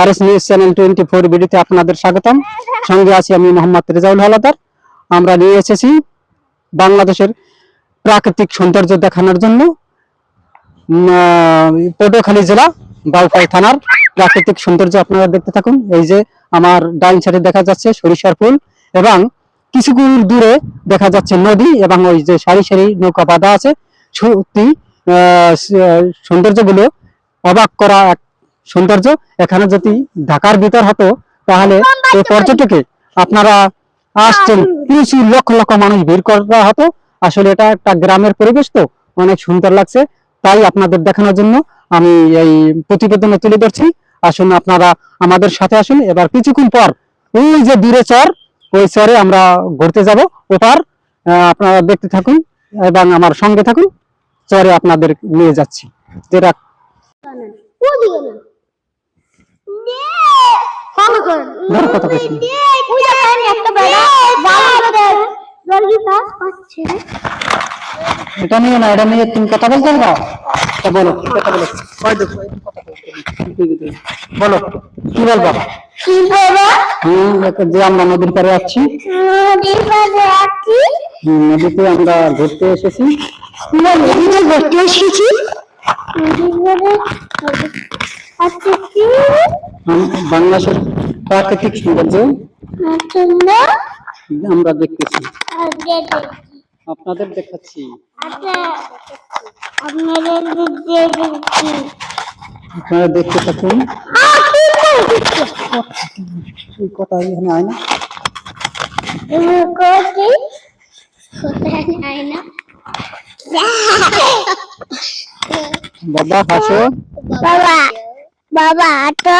আর news channel twenty four ভিডিওতে আপনাদের স্বাগতম। সঙ্গে আছি আমি মোহাম্মদ রেজাউল হালাদার। আমরা নিয়ে এসেছি বাংলাদেশের প্রাকৃতিক সৌন্দর্য দেখানোর জন্য পটুয়াখালী জেলা, বাউপাই থানার প্রাকৃতিক সৌন্দর্য আপনারা দেখতে থাকুন। এই যে আমার ডাইন সাইডে দেখা যাচ্ছে সরিষার ফুল এবং কিছু দূরে দেখা যাচ্ছে নদী এবং ওই যে সারি সারি নৌকা বাঁধা আছে। সত্যি সৌন্দর্যগুলো অবাক করা এক সৌন্দর্য এখানে যদি ঢাকার ভিতর হতো তাহলে এই পর্যটকে আপনারা আসছেন প্রচুর লক্ষ লক্ষ মানুষ ভিড় করা হতো। আসলে এটা একটা গ্রামের পরিবেশ তো অনেক সুন্দর লাগছে। তাই আপনাদের দেখানোর জন্য আমি এই প্রতিবেদনে তুলে ধরছি। আসুন আপনারা আমাদের সাথে আসুন। এবার কিছুক্ষণ পর ওই যে দূরে চর ওই চরে আমরা ঘুরতে যাব। ওপার আপনারা দেখতে থাকুন এবং আমার সঙ্গে থাকুন। চরে আপনাদের নিয়ে যাচ্ছি। যেটা ফলো করুন ধরো কথা কইছি ওই দেখেন একটা বেড়া ভালো করে জলদি পাস পাচ্ছে। এটা নিয়ে না এটা নিয়ে তুমি কথা বলতে পারবা? তা বলো। কথা বলো। কয় দেখো, কি বলবা? কি বলো হুম যে আমরা নদীর পাড়ে আছি। নদীর পাড়ে আছি? নদীতে আমরা ঘুরতে এসেছি। নদীতে ঘুরতে এসেছি? নদীর পাড়ে বাংলাদেশের প্রাকৃতিক সৌন্দর্য। আমরা দেখতেছি। আপনাদের দেখাচ্ছি। আচ্ছা আপনাদের আপনারা দেখতে থাকুন। কথা এখানে আয় না। বাবা হাসো। বাবা। 爸爸的